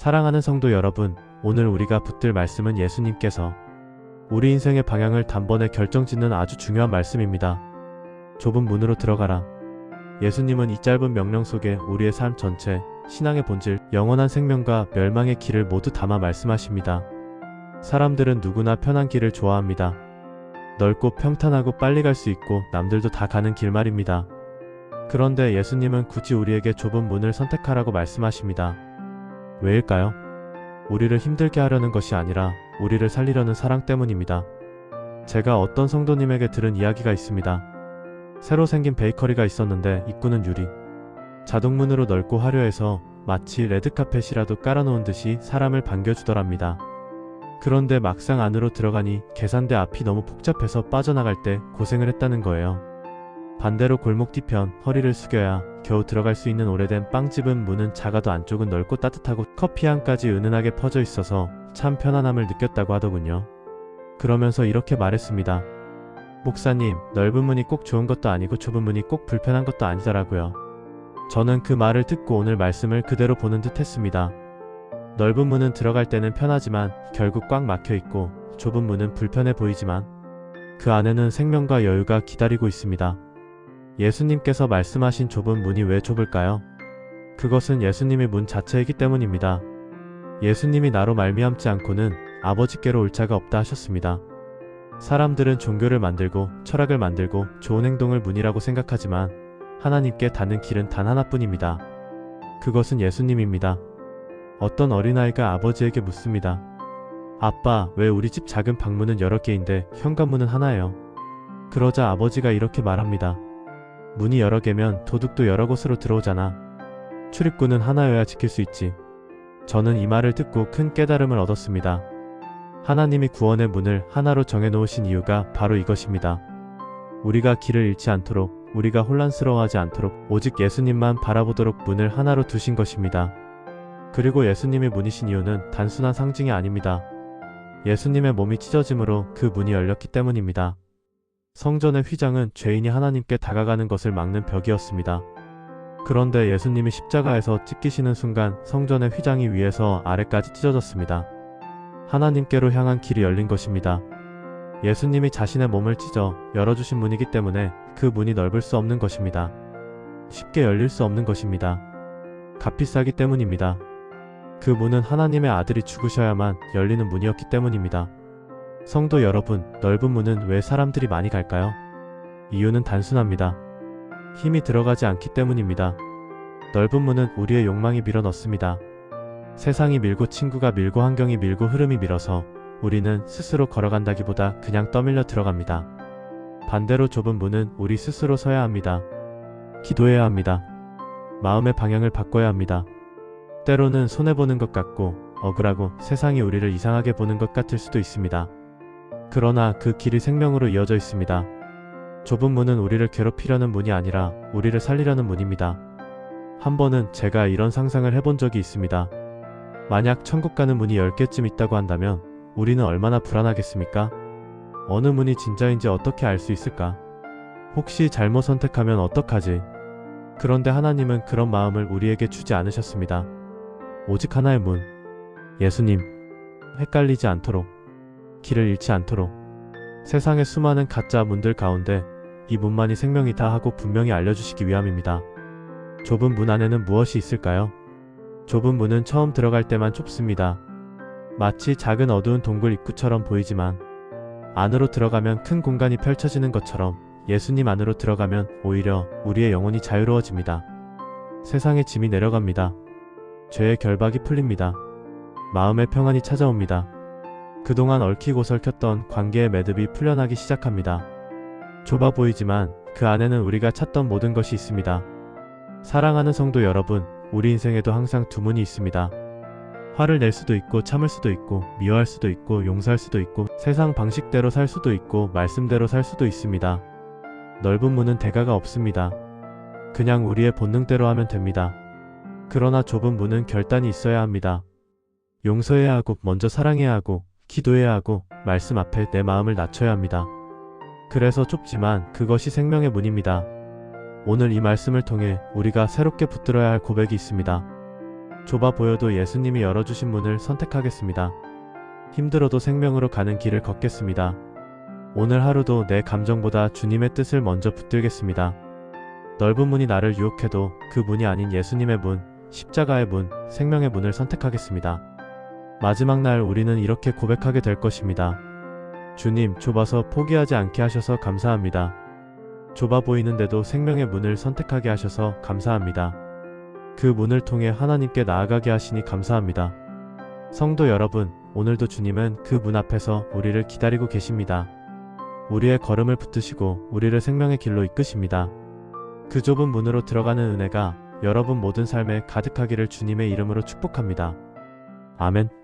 사랑하는 성도 여러분, 오늘 우리가 붙들 말씀은 예수님께서 우리 인생의 방향을 단번에 결정짓는 아주 중요한 말씀입니다. 좁은 문으로 들어가라. 예수님은 이 짧은 명령 속에 우리의 삶 전체, 신앙의 본질, 영원한 생명과 멸망의 길을 모두 담아 말씀하십니다. 사람들은 누구나 편한 길을 좋아합니다. 넓고 평탄하고 빨리 갈 수 있고 남들도 다 가는 길 말입니다. 그런데 예수님은 굳이 우리에게 좁은 문을 선택하라고 말씀하십니다. 왜일까요? 우리를 힘들게 하려는 것이 아니라 우리를 살리려는 사랑 때문입니다. 제가 어떤 성도님에게 들은 이야기가 있습니다. 새로 생긴 베이커리가 있었는데 입구는 유리. 자동문으로 넓고 화려해서 마치 레드카펫이라도 깔아놓은 듯이 사람을 반겨주더랍니다. 그런데 막상 안으로 들어가니 계산대 앞이 너무 복잡해서 빠져나갈 때 고생을 했다는 거예요. 반대로 골목 뒤편 허리를 숙여야 겨우 들어갈 수 있는 오래된 빵집은 문은 작아도 안쪽은 넓고 따뜻하고 커피 향까지 은은하게 퍼져 있어서 참 편안함을 느꼈다고 하더군요. 그러면서 이렇게 말했습니다. 목사님, 넓은 문이 꼭 좋은 것도 아니고 좁은 문이 꼭 불편한 것도 아니더라고요. 저는 그 말을 듣고 오늘 말씀을 그대로 보는 듯 했습니다. 넓은 문은 들어갈 때는 편하지만 결국 꽉 막혀 있고 좁은 문은 불편해 보이지만 그 안에는 생명과 여유가 기다리고 있습니다. 예수님께서 말씀하신 좁은 문이 왜 좁을까요? 그것은 예수님의 문 자체이기 때문입니다. 예수님이 나로 말미암지 않고는 아버지께로 올 자가 없다 하셨습니다. 사람들은 종교를 만들고 철학을 만들고 좋은 행동을 문이라고 생각하지만 하나님께 닿는 길은 단 하나뿐입니다. 그것은 예수님입니다. 어떤 어린아이가 아버지에게 묻습니다. 아빠, 왜 우리 집 작은 방문은 여러 개인데 현관문은 하나예요? 그러자 아버지가 이렇게 말합니다. 문이 여러 개면 도둑도 여러 곳으로 들어오잖아. 출입구는 하나여야 지킬 수 있지. 저는 이 말을 듣고 큰 깨달음을 얻었습니다. 하나님이 구원의 문을 하나로 정해놓으신 이유가 바로 이것입니다. 우리가 길을 잃지 않도록, 우리가 혼란스러워하지 않도록 오직 예수님만 바라보도록 문을 하나로 두신 것입니다. 그리고 예수님이 문이신 이유는 단순한 상징이 아닙니다. 예수님의 몸이 찢어짐으로 그 문이 열렸기 때문입니다. 성전의 휘장은 죄인이 하나님께 다가가는 것을 막는 벽이었습니다. 그런데 예수님이 십자가에서 찢기시는 순간 성전의 휘장이 위에서 아래까지 찢어졌습니다. 하나님께로 향한 길이 열린 것입니다. 예수님이 자신의 몸을 찢어 열어주신 문이기 때문에 그 문이 넓을 수 없는 것입니다. 쉽게 열릴 수 없는 것입니다. 값이 싸기 때문입니다. 그 문은 하나님의 아들이 죽으셔야만 열리는 문이었기 때문입니다. 성도 여러분, 넓은 문은 왜 사람들이 많이 갈까요? 이유는 단순합니다. 힘이 들어가지 않기 때문입니다. 넓은 문은 우리의 욕망이 밀어 넣습니다. 세상이 밀고 친구가 밀고 환경이 밀고 흐름이 밀어서 우리는 스스로 걸어간다기보다 그냥 떠밀려 들어갑니다. 반대로 좁은 문은 우리 스스로 서야 합니다. 기도해야 합니다. 마음의 방향을 바꿔야 합니다. 때로는 손해보는 것 같고 억울하고 세상이 우리를 이상하게 보는 것 같을 수도 있습니다. 그러나 그 길이 생명으로 이어져 있습니다. 좁은 문은 우리를 괴롭히려는 문이 아니라 우리를 살리려는 문입니다. 한 번은 제가 이런 상상을 해본 적이 있습니다. 만약 천국 가는 문이 10개쯤 있다고 한다면 우리는 얼마나 불안하겠습니까? 어느 문이 진짜인지 어떻게 알 수 있을까? 혹시 잘못 선택하면 어떡하지? 그런데 하나님은 그런 마음을 우리에게 주지 않으셨습니다. 오직 하나의 문. 예수님. 헷갈리지 않도록. 길을 잃지 않도록. 세상의 수많은 가짜 문들 가운데 이 문만이 생명이다 하고 분명히 알려주시기 위함입니다. 좁은 문 안에는 무엇이 있을까요? 좁은 문은 처음 들어갈 때만 좁습니다. 마치 작은 어두운 동굴 입구처럼 보이지만 안으로 들어가면 큰 공간이 펼쳐지는 것처럼 예수님 안으로 들어가면 오히려 우리의 영혼이 자유로워집니다. 세상의 짐이 내려갑니다. 죄의 결박이 풀립니다. 마음의 평안이 찾아옵니다. 그동안 얽히고 설켰던 관계의 매듭이 풀려나기 시작합니다. 좁아 보이지만 그 안에는 우리가 찾던 모든 것이 있습니다. 사랑하는 성도 여러분, 우리 인생에도 항상 두 문이 있습니다. 화를 낼 수도 있고 참을 수도 있고 미워할 수도 있고 용서할 수도 있고 세상 방식대로 살 수도 있고 말씀대로 살 수도 있습니다. 넓은 문은 대가가 없습니다. 그냥 우리의 본능대로 하면 됩니다. 그러나 좁은 문은 결단이 있어야 합니다. 용서해야 하고 먼저 사랑해야 하고 기도해야 하고 말씀 앞에 내 마음을 낮춰야 합니다. 그래서 좁지만 그것이 생명의 문입니다. 오늘 이 말씀을 통해 우리가 새롭게 붙들어야 할 고백이 있습니다. 좁아 보여도 예수님이 열어주신 문을 선택하겠습니다. 힘들어도 생명으로 가는 길을 걷겠습니다. 오늘 하루도 내 감정보다 주님의 뜻을 먼저 붙들겠습니다. 넓은 문이 나를 유혹해도 그 문이 아닌 예수님의 문, 십자가의 문, 생명의 문을 선택하겠습니다. 마지막 날 우리는 이렇게 고백하게 될 것입니다. 주님, 좁아서 포기하지 않게 하셔서 감사합니다. 좁아 보이는데도 생명의 문을 선택하게 하셔서 감사합니다. 그 문을 통해 하나님께 나아가게 하시니 감사합니다. 성도 여러분, 오늘도 주님은 그 문 앞에서 우리를 기다리고 계십니다. 우리의 걸음을 붙드시고 우리를 생명의 길로 이끄십니다. 그 좁은 문으로 들어가는 은혜가 여러분 모든 삶에 가득하기를 주님의 이름으로 축복합니다. 아멘.